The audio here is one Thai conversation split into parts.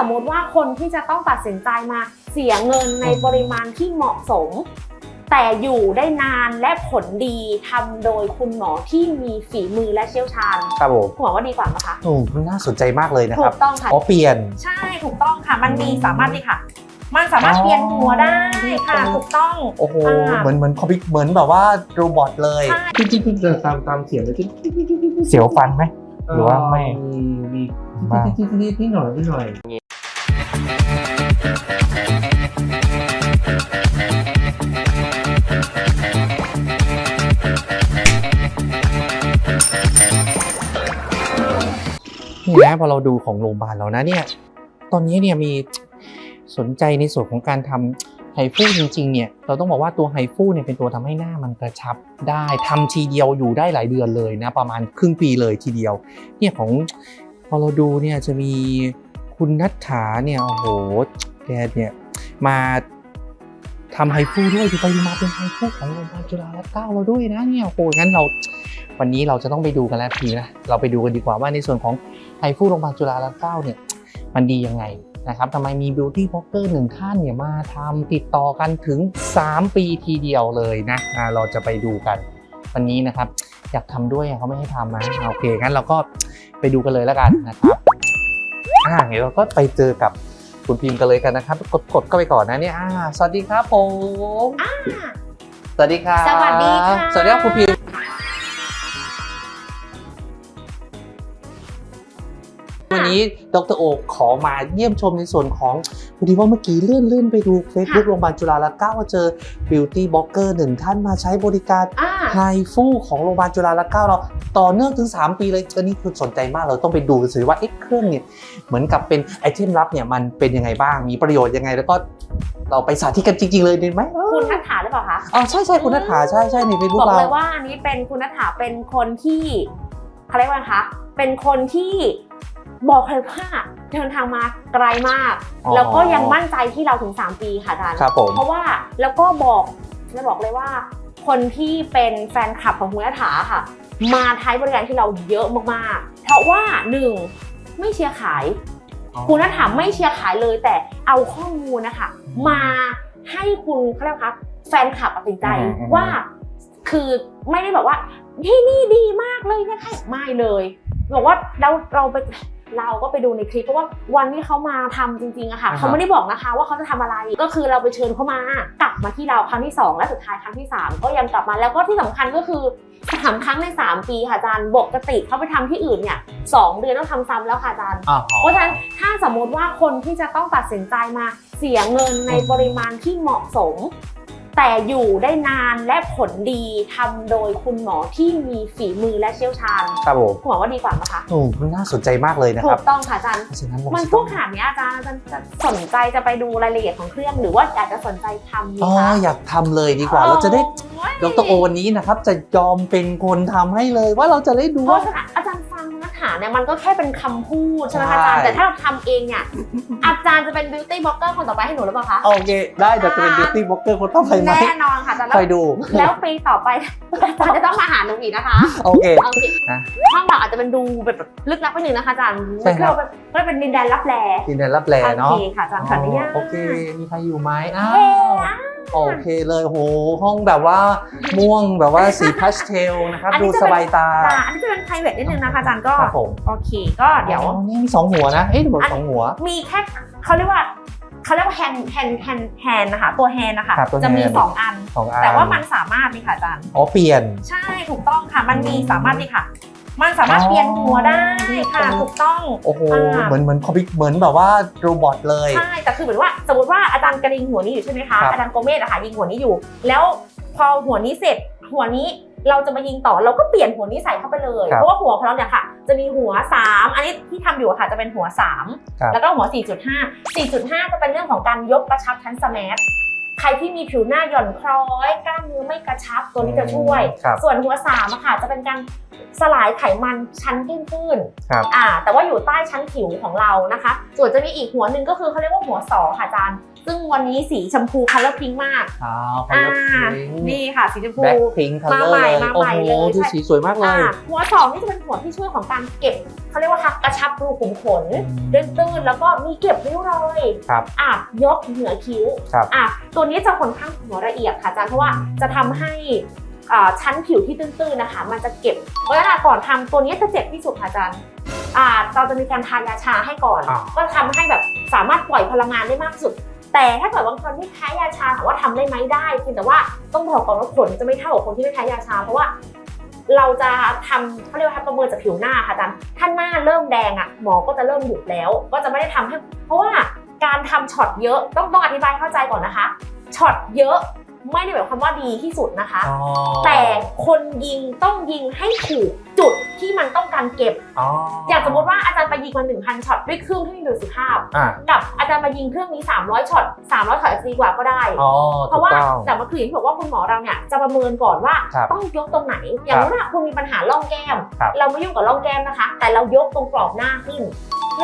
สมมติว่าคนที่จะต้องตัดสินใจมาเสียเงินในปริมาณที่เหมาะสม แต่อยู่ได้นานและผลดีทำโดยคุณหมอที่มีฝีมือและเชี่ยวชาญครับผมคุณหมอว่าดีกว่าไหมคะโอ้มันน่าสนใจมากเลยนะถูครับกต้องค่ะ อ๋อเปลี่ยน ใช่ถูกต้องค่ะ มันมีอืมสามารถนี่ค่ะ มันสามารถอ๋อเปลี่ยนหัวได้ค่ะ เป็นถูกต้อง โอ้โหอ่าเหมือนเหมือนคอมพิวเหมือนแบบว่าโรบอทเลย ใช่ ที่ที่ที่เดินตามตามเสียงเลยที่เสียวฟันไหม หรือว่าไม่ มีมีบ้างที่ที่ที่ที่หน่อยที่หน่อย นี่นะพอเราดูของโรงพยาบาลเรานะเนี่ย ตอนนี้เนี่ยมีสนใจในส่วนของการทำไฮฟูจริงๆเนี่ยเราต้องบอกว่าตัวไฮฟูเนี่ยเป็นตัวทำให้หน้ามันกระชับได้ทำทีเดียวอยู่ได้หลายเดือนเลยนะประมาณครึ่งปีเลยทีเดียว เนี่ยของพอเราดูเนี่ยจะมีคุณนัทธาเนี่ยโอ้โหแกเนี่ยมาทำไฮฟูด้วยที่ไปมาเป็นไฮฟูของโรงพยาบาลจุฬาลัตเก้าเราด้วยนะเนี่ยโอ้โหงั้นเรา วันนี้เราจะต้องไปดูกันแล้วทีนะ เราไปดูกันดีกว่าว่าในส่วนของไฮฟูโรงพยาบาลจุฬาลัตน์เก้าเนี่ยมันดียังไงนะครับทำไมมีบิวตี้บล็อกเกอร์หนึ่งท่านเนี่ยมาทำติดต่อกันถึง 3 ปีทีเดียวเลยนะอ่าเราจะไปดูกันวันนี้นะครับ อยากทำด้วยอะเขาไม่ให้ทำนะโอเคงั้นเราก็ไปดูกันเลยแล้วกันนะครับอ่าเดี๋ยวเราก็ไปเจอกับคุณพิมพ์กันเลยกันนะครับ กดกดเข้าไปก่อนนะเนี่ยอ่าสวัสดีครับผมสวัสดีครับสวัสดีค่ะสวัสดีครับคุณพิมพ์ วันนี้ดรโอขอมาเยี่ยมชมในส่วนของพอดีว่าเมื่อกี้เลื่อนเลื่อนไปดู Facebook โรงพยาบาลจุฬาลัตน์เก้าว่าเจอบิวตี้บล็อกเกอร์หนึ่งท่านมาใช้บริการอ่าไฮฟูของโรงพยาบาลจุฬาลัตน์เก้าเราต่อเนื่องถึง 3 ปีเลยอันนี้คือสนใจมากเราต้องไปดูกันสิว่าเอ๊ะเครื่องเนี่ยเหมือนกับเป็นไอเทมลับเนี่ยมันเป็นยังไงบ้างมีประโยชน์ยังไงแล้วก็เราไปสาธิตกันจริง ๆ เลยดีไหมคุณนัทธาหรือเปล่าคะอ๋อใช่ใช่คุณนัทธาใช่ใช่ในเฟซบุ๊บอกกเราเลยว่าอันนี้เป็นคุณนัทธาเป็นคนที่เขาเรียกว่าไงคะเป็นคนที่ บอกเลยว่าเดินทางมาไกลมาก อ๋อแล้วก็ยังมั่นใจที่เราถึง 3 ปีค่ะอาจารย์ครับผม เพราะว่าแล้วก็บอกจะบอกเลยว่า คนที่เป็นแฟนคลับของคุณนัทธาค่ะ มาใช้บริการที่เราเยอะมากๆ เพราะว่าหนึ่งไม่เชียร์ขาย คุณนัทถามไม่เชียร์ขายเลยแต่เอาข้อมูลนะคะ มาให้คุณเขาเรียกว่าคะแฟนคลับตัดสินใจอืมอืม ว่า คือไม่ได้แบบว่าที่นี่ดีมากเลยนะคะไม่เลย บอกว่าเราเราไป เราก็ไปดูในคลิปเพราะว่าวันที่เขามาทำจริงๆอะค่ะอ่าฮะเขาไม่ได้บอกนะคะว่าเขาจะทำอะไร ก็คือเราไปเชิญเขามากลับมาที่เราครั้งที่สองและสุดท้ายครั้งที่สามก็ยังกลับมาแล้วก็ที่สำคัญก็คือสามครั้งในสามปีค่ะอาจารย์ปกติเขาไปทำที่อื่นเนี่ยสองเดือนต้องทำซ้ำแล้วค่ะอาจารย์อ๋อเพราะฉะนั้นถ้าสมมติว่าคนที่จะต้องตัดสินใจมาเสียเงินในปริมาณที่เหมาะสม แต่อยู่ได้นานและผลดีทำโดยคุณหมอที่มีฝีมือและเชี่ยวชาญ ครับผมคุณหมอว่าดีกว่าไหมคะโอ้มันน่าสนใจมากเลยนะคถูรับกต้องค่ะอาจารย์ เพราะฉะนั้นเรามันจะพูต้ดองขนาดนี้อาจารย์อาจารย์จะสนใจจะไปดูรายละเอียดของเครื่องหรือว่าอยากจะสนใจทำดีอ๋อคะอยากทำเลยดีกว่าเราจะได้โอ้ยดรโอวันนี้นะครับ จะยอมเป็นคนทำให้เลยว่าเราจะได้ดูเพว่า ราะฉะนั้น เนี่ยมันก็แค่เป็นคำพูดใช่ไหมคะอาจารย์ใช่แต่ถ้าเราทำเองเนี่ยอาจารย์จะเป็นบิวตี้บล็อกเกอร์คนต่อไปให้หนูหรือเปล่าคะ โอเค ได้เดี๋ยวจะเป็นบิวตี้บล็อกเกอร์คนต่อไปไหมแน่นอนค่ะอาจารย์คอยดู แล้วปีต่อไปอาจารย์จะต้องมาหาหนูอีกนะคะ โอเคโอเคอะห้องเราอาจจะเป็นดูแบบลึกลับไปหนึ่งนะคะอาจารย์ใช่ครับก็ก็เป็นดินแดนลับแลดินแดนรับแลเนาะโอเคค่ะอาจารย์ขออนุญาตโอเคมีใครอยู่ไหมอ้าเอ๊วะโอเคเลยโหห้องแบบว่าม่วงแบบว่าสีพาสเทลนะครับอันนี้ดูจะสเป็นบายตาอ่าอันนี้จะเป็น private นิดนึงนะคะอาจารย์ก็ครับผมโอเค ก็เดี๋ยวอ๋อนี่มีสองหัวนะ เอ๊ะบอกสองหัว มีแค่เขาเรียกว่าเขาเรียกว่าแฮนแฮนแฮนแฮนนะคะตัวแฮนนะคะครับตัวจะมี hand สองอัน สองอันแต่ว่ามันสามารถนี่ค่ะอาจารย์ อ๋อเปลี่ยน ใช่ถูกต้องค่ะมันมีอืมสามารถนี่ค่ะ มันสามารถอ๋อเปลี่ยนหัวได้ค่ะเป็นถูกต้อง โอ้โห อ่า เหมือนเหมือนคอมพิวเหมือนแบบว่าโรบอทเลย ใช่แต่คือเหมือนว่าสมมติว่าอาจารย์กระดิงหัวนี้อยู่ใช่ไหมคะครับอาจารย์โกเมสอะค่ะยิงหัวนี้อยู่ แล้วพอหัวนี้เสร็จหัวนี้ เราจะมายิงต่อเราก็เปลี่ยนหัวนี้ใส่เข้าไปเลยครับเพราะว่าหัวของเราเนี่ยค่ะ จะมีหัว 3 อันนี้ที่ทำอยู่อะค่ะจะเป็นหัวครับ3แล้วก็หัว 4.5 4.5 จะเป็นเรื่องของการยกกระชับชั้นสแมท ใครที่มีผิวหน้าหย่อนคล้อย กล้ามเนื้อไม่กระชับตัวนี้จะช่วย ครับส่วนหัว3อะค่ะ จะเป็นการสลายไขมันชั้นตื้นๆครับอ่า แต่ว่าอยู่ใต้ชั้นผิวของเรานะคะ ส่วนจะมีอีกหัวหนึ่งก็คือเขาเรียกว่าหัวสอค่ะอาจารย์ ซึ่งวันนี้สีชมพูคัลเลอร์พิงมาก อ้าวคัอ่าลเลอร์พิงนี่ค่ะสีชมพู แบ็คพิงคัลเลอมาร์ใหม่เลยมาโอ้ใหม่โหเลย ดูใช่สีสวยมากเลอ่าย หัวสองนี่จะเป็นหัวที่ช่วยของการเก็บเขาเรียกว่าค่ะกระชับรูขุมขนอืมตื้นๆแล้วก็มีเก็บริ้วรอยครับ อะยกเหนือคิ้วครับ อะตัวนี้จะค่อนข้างหัวละเอียดค่ะอาจารย์เพราะว่าอืมจะทำให้อ่าชั้นผิวที่ตื้นๆนะคะ มันจะเก็บเพราะฉะนั้นก่อนทำตัวนี้จะเจ็บที่สุดค่ะอาจารย์อ่าเราจะมีการทายาชาให้ก่อนอ่าก็ทำให้แบบสามารถปล่อยพลังงานได้มากที่สุด แต่ถ้าเกิดบางคนที่แพ้ยาชาถามว่าทำได้ไหมได้เพียงแต่ว่าต้องบอกก่อนว่าผลจะไม่เท่ากับคนที่ไม่แพ้ยาชา เพราะว่าเราจะทำเขาเรียกว่าประเมินจากผิวหน้าค่ะอาจารย์ถ้าหน้าเริ่มแดงอะหมอก็จะเริ่มหยุดแล้ว ก็จะไม่ได้ทำให้ เพราะว่าการทำช็อตเยอะต้องต้องอธิบายเข้าใจก่อนนะคะ ช็อตเยอะไม่ได้หมายความว่าดีที่สุดนะคะอ๋อแต่คนยิงต้องยิงให้ถูกจุดที่มันต้องการเก็บอ๋ออย่างสมมติว่าอาจารย์ไปยิงมา1,000ช็อตด้วยเครื่องที่มีประสิทธิภาพอะกับอาจารย์มายิงเครื่องนี้ 300ช็อต300ช็อตอาจจะดีกว่าก็ได้อ๋อเพถูราะกว่าต้องแต่มาคืออย่างที่บอกว่าคุณหมอเราเนี่ยจะประเมินก่อนว่าครับต้องยกตรงไหน อย่างนู้นอะคุณมีปัญหาร่องแก้มครับเราไม่ยุ่งกับร่องแก้มนะคะ แต่เรายกตรงกรอบหน้าขึ้น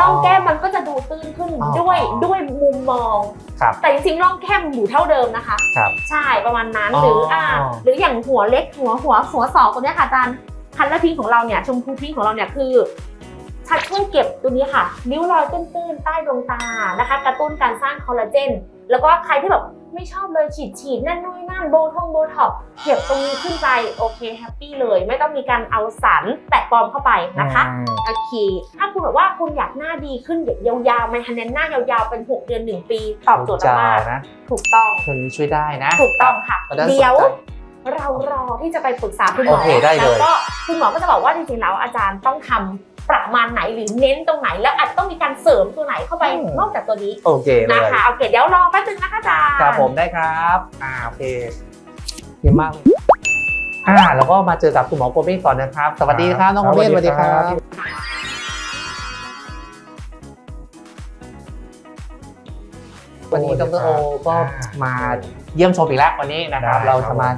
ร่องแก้มมันก็จะดูตื้นขึ้นอ๋อด้วยด้วยมุมมองครับแต่จริงๆร่องแก้มอยู่เท่าเดิมนะคะครับใช่ประมาณนั้นอ๋อหรืออ่าหรืออย่างหัวเล็กหัวหัวหัวศอกตัวเนี้ยค่ะอาจารย์คันและพิงของเราเนี่ยชมพูพิงของเราเนี่ยคือชัดช่วยเก็บตัวนี้ค่ะ นิ้วรอยตื้นๆใต้ดวงตานะคะ กระตุ้นการสร้างคอลลาเจน แล้วก็ใครที่แบบไม่ชอบเลยฉีดฉีดนั่นนู่นนั่นโบทงโบท็อกซ์เก็บตรงนี้ขึ้นไปโอเคแฮปปี้เลย ไม่ต้องมีการเอาสารแปะปลอมเข้าไปนะคะอืมโอเคถ้าคุณแบบว่าคุณอยากหน้าดีขึ้นแบบยาวๆมันทันเน้นหน้ายาวๆเป็น 6 เดือน 1 ปีตอบโจทย์จ้ามากนะๆถูกต้องตัวนี้ช่วยได้นะ ถูกต้องค่ะเพราะฉะนั้นเดี๋ยวสนใจเรารอที่จะไปปรึกษาคุณหมอโอเคได้เลยแล้วก็คุณหมอก็จะบอกว่าจริงๆแล้วอาจารย์ต้องทำ ประมาณไหนหรือเน้นตรงไหน แล้วอาจจะต้องมีการเสริมตัวไหนเข้าไปนอกจากตัวนี้โอเคเลนะยคะโอเคเดี๋ยวรอแป๊บนึงนะคะอาจารย์ครับผมได้ครับอ่าโอเคเยี่ยมมากเลยอ่าแล้วก็มาเจอกับคุณหมอโกเบ้ก่อนนะครับ สวัสดีครับน้องโกเบ้สวัสดีครับ วันนี้ดรโอก็มา เยี่ยมชมอีกแล้ววันนี้นะครับ ได้ครับ เราจะมา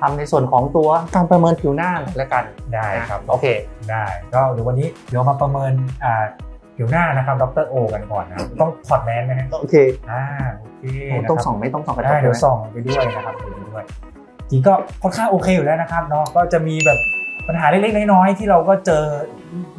ทำในส่วนของตัวการประเมินผิวหน้าหน่อยแล้วกันได้ครับโอเคได้ก็เดี๋ยววันนี้เดี๋ยวมาประเมินอ่าผิวหน้านะครับดรโอ กันก่อนนะครับต้องถอดแมสไหมฮะโอเคอ่าโอเคต้องนะครับส่องไม่ต้องส่องกระจได้กเดี๋ยวนะส่องไปด้วยนะครับดูไปด้วยจริงก็ค่อนข้างโอเคอยู่แล้วนะครับเนาะก็จะมีแบบปัญหาเล็กๆน้อยๆที่เราก็เจอ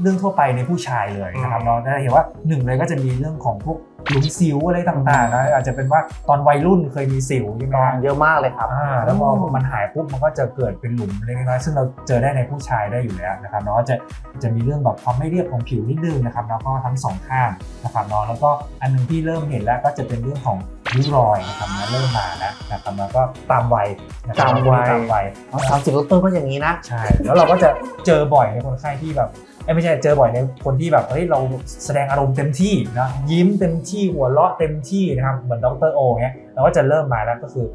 เรื่องทั่วไปในผู้ชายเลยนะครับเนาะได้เห็นว่าหนึ่งเลยก็จะมีเรื่องของพวก หลุมสิวอะไรต่างๆนะอาจจะเป็นว่าตอนวัยรุ่นเคยมีสิวใช่ไหมฮะ เยอะมากเลยครับ อ่าแล้วพอมันหายปุ๊บมันก็จะเกิดเป็นหลุมเล็กน้อยๆซึ่งเราเจอได้ในผู้ชายได้อยู่แล้วนะครับเนาะจะจะมีเรื่องแบบความไม่เรียบของผิวนิดนึงนะครับเนาะก็ทั้งสองข้างนะครับเนาะแล้วก็อันหนึงที่เริ่มเห็นแล้วก็จะเป็นเรื่องของ ริ้วรอยนะครับนะเริ่มมาแล้วนะครับแล้วก็ตามวัยนะครับตามวัย ตามวัยสามสิบต้นๆก็อย่างนี้นะ ใช่แล้วเราก็จะเจอบ่อยในคนไข้ที่แบบเอ้ยไม่ใช่เจอบ่อยในคนที่แบบเฮ้ยเราแสดงอารมณ์เต็มที่นะยิ้มเต็มที่หัวเราะเต็มที่นะครับเหมือนดรโอเนี้ยเราก็จะเริ่มมาแล้วก็คือ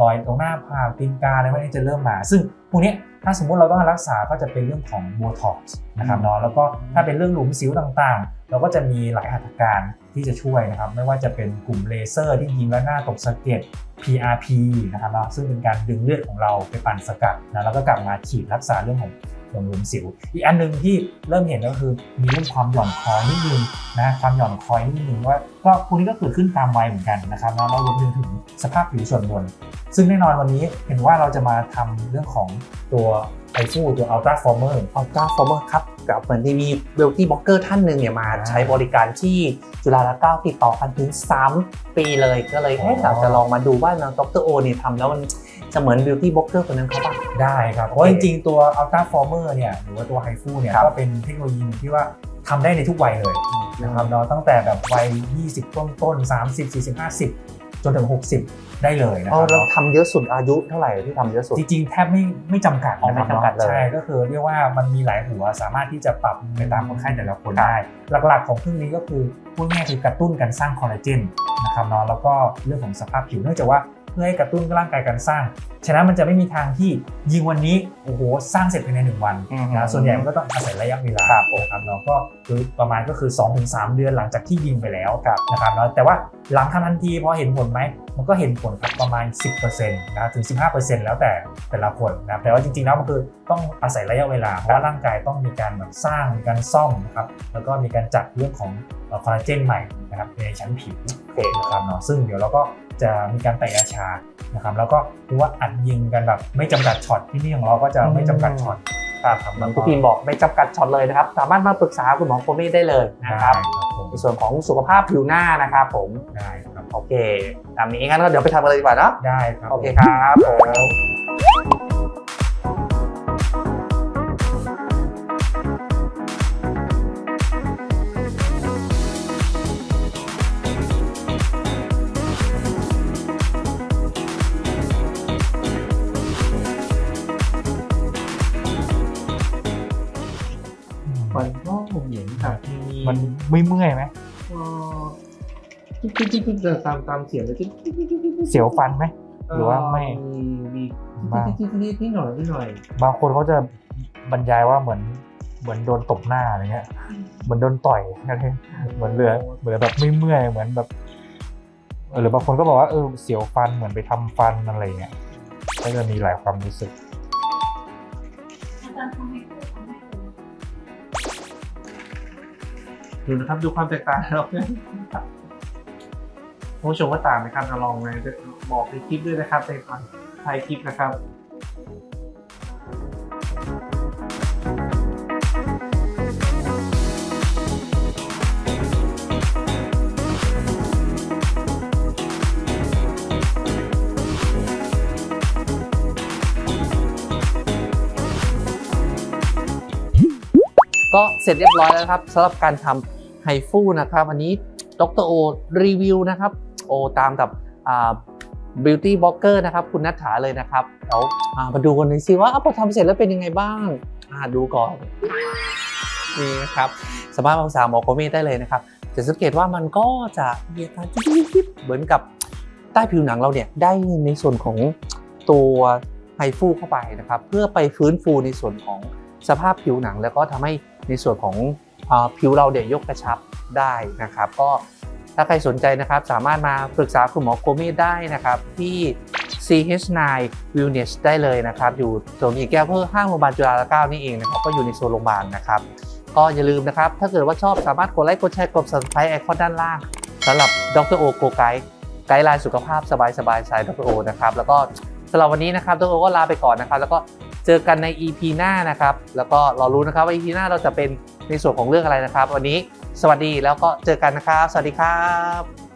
รอยตรงหน้าผากตีนกาอะไรพวกนี้จะเริ่มมา ซึ่งพวกเนี้ยถ้าสมมุติเราต้องรักษาก็จะเป็นเรื่องของโบท็อกซ์นะครับเนาะแล้วก็ถ้าเป็นเรื่องหลุมสิวต่างๆ เราก็จะมีหลายหัตถการที่จะช่วยนะครับไม่ว่าจะเป็นกลุ่มเลเซอร์ที่ยิงแล้วหน้าตกสะเก็ด PRP นะครับเนาะซึ่งเป็นการดึงเลือดของเราไปปั่นสกัดนะแล้วก็กลับมาฉีดรักษาเรื่องของ หลงหลุมสิว อีกอันหนึงที่เริ่มเห็นก็คือมีเรื่องความหย่อนคอยนิดนึงนะความหย่อนคอยนิดนึงว่าก็พวกนี้ก็เกิดขึ้นตามวัยเหมือนกันนะครับแล้วเรารวมไปถึงสภาพผิวส่วนบน ซึ่งแน่นอนวันนี้เห็นว่าเราจะมาทำเรื่องของตัวไอฟูตัว Ultra Former อัลตราฟอร์เมอร์ครับกับเหมือนที่มีเวลตี้บล็อกเกอร์ท่านหนึ่งเนี่ยมาใช้บริการที่จุฬาลงกรณ์ติดต่อกันถึง 3 ปีเลยก็เลยเอ๊ะอ๋ออยากจะลองมาดูว่าน้องดรโอเนี่ยทำแล้วมัน จะเหมือนบิวตี้บล็อกเกอร์คนนั้นเขาบ้างได้ครับ เพราะจริงๆ ตัว Ultra Former เนี่ยหรือว่าตัว h i f u เนี่ยครับก็เป็นเทคโนโลยีหนึ่งที่ว่าทำได้ในทุกวัยเลยนะครับเนาะตั้งแต่แบบวัย 20 ต้นต้นๆ30 40 50 จนถึง 60 ได้เลยนะคอ๋อรับเราเนาะทำเยอะสุดอายุเท่าไหร่ที่ทำเยอะสุด จริงๆ แทบไม่ไม่จำกัดอ๋อนะครับไม่จำกัดเลย ใช่ ก็คือเรียกว่ามันมีหลายหัวสามารถที่จะปรับไปตามคนไข้แต่ละคนได้ หลักๆ ของเครื่องนี้ก็คือพูดง่ายๆคือกระตุ้นการสร้างคอลลาเจนนะครับเนาะแล้วก็เรื่องของสภาพผิวเนื่องจากว่าเพื่อให้กระตุ้นร่างกายการสร้าง ฉะนั้นมันจะไม่มีทางที่ยิงวันนี้โอ้โหสร้างเสร็จภายในหนึ่งวันอืมนะส่วนใหญ่มันก็ต้องอาศัยระยะเวลาครับนะครับเนาะก็คือประมาณก็คือ 2-3 เดือนหลังจากที่ยิงไปแล้วนะครับเนาะแต่ว่าหลังทำทันทีพอเห็นผลไหมมันก็เห็นผลครับประมาณ 10%นะถึง 15%แล้วแต่แต่ละคนนะครับแต่ว่าจริงๆแล้วมันคือต้องอาศัยระยะเวลาเพราะว่าร่างกายต้องมีการแบบสร้างมีการซ่อมนะครับแล้วก็มีการจัดเรื่องของคอลลาเจนใหม่นะครับในชั้นผิวนะครับเนาะซึ่งเดี๋ยวเราก็ จะมีการแตะยาชานะครับแล้วก็คือว่าอัดยิงกันแบบไม่จำกัดช็อตที่นี่ของเราก็จะไม่จำกัดช็อตครับครับเหมือนคุณพีมบอกไม่จำกัดช็อตเลยนะครับ สามารถมาปรึกษาคุณหมอโคเม่ได้เลยนะครับครับผมในส่วนของสุขภาพผิวหน้านะครับผมได้ครับโอเคตามนี้งั้นก็เดี๋ยวไปทำกันเลยดีกว่าเนาะได้ครับโอเคครับผม ไม่เมื่อยไหมจิ๊กจิ๊กจิ๊กจิ๊กตามตามเสียงเลยจิ๊กจิ๊กจิ๊กจิ๊กจิ๊กเสียวฟันไหม หรือว่าไม่มีมีบ้างจิ๊กจิ๊กจิ๊กนิดหน่อยนิดหน่อยบางคนเขาจะบรรยายว่าเหมือนเหมือนโดนตบหน้าอะไรเงี้ยเหมือนโดนต่อยอะไรเหมือนเหลือเหมือนแบบไม่เมื่อยเหมือนแบบเออหรือบางคนก็บอกว่าเออเสียวฟันเหมือนไปทำฟันอะไรเงี้ยก็จะมีหลายความรู้สึก ดูนะครับดูความแตกต่างเราเนี่ยผู้ชมว่าต่างไหมครับเราลองเลยบอกในคลิปด้วยนะครับในตอนท้ายคลิปนะครับก็เสร็จเรียบร้อยแล้วครับสำหรับการทำ ไฮฟูนะครับ อันนี้ดรโอรีวิวนะครับโอตามกับบิวตี้บล็อกเกอร์นะครับ คุณนัทถาเลยนะครับเดี๋ยวอ่ามาดูกันหน่อยสิว่าพอทำเสร็จแล้วเป็นยังไงบ้างาดูก่อนนี่นะครับสามารถมาปรึกษาหมอโคเมได้เลยนะครับจะสังเกตว่ามันก็จะมีอาการจิ๊บๆเหมือนกับใต้ผิวหนังเราเนี่ยได้ในส่วนของตัวไฮฟูเข้าไปนะครับ เพื่อไปฟื้นฟูในส่วนของสภาพผิวหนัง แล้วก็ทำให้ในส่วนของ ผิวเราเนี่ยยกกระชับได้นะครับ ก็ถ้าใครสนใจนะครับสามารถมาปรึกษาคุณหมอโกเมได้นะครับ ที่ CH9 Wellness ได้เลยนะครับ อยู่ตรงอีแก้วเพื่อห้างโรงพยาบาลจุฬาลงกรณ์นี่เองนะครับ ก็อยู่ในโซนโรงพยาบาลนะครับ ก็อย่าลืมนะครับ ถ้าเกิดว่าชอบสามารถกดไลค์กดแชร์กด subscribe ไอคอนด้านล่างสำหรับดรโอโกไกด์ไกด์ไลน์สุขภาพสบายสบายสายดรโอนะครับแล้วก็สำหรับวันนี้นะครับดรโอก็ลาไปก่อนนะครับ แล้วก็เจอกันใน EP หน้านะครับ แล้วก็รอรู้นะครับว่า EP หน้าเราจะเป็น ในส่วนของเรื่องอะไรนะครับ วันนี้สวัสดีแล้วก็เจอกันนะครับ สวัสดีครับ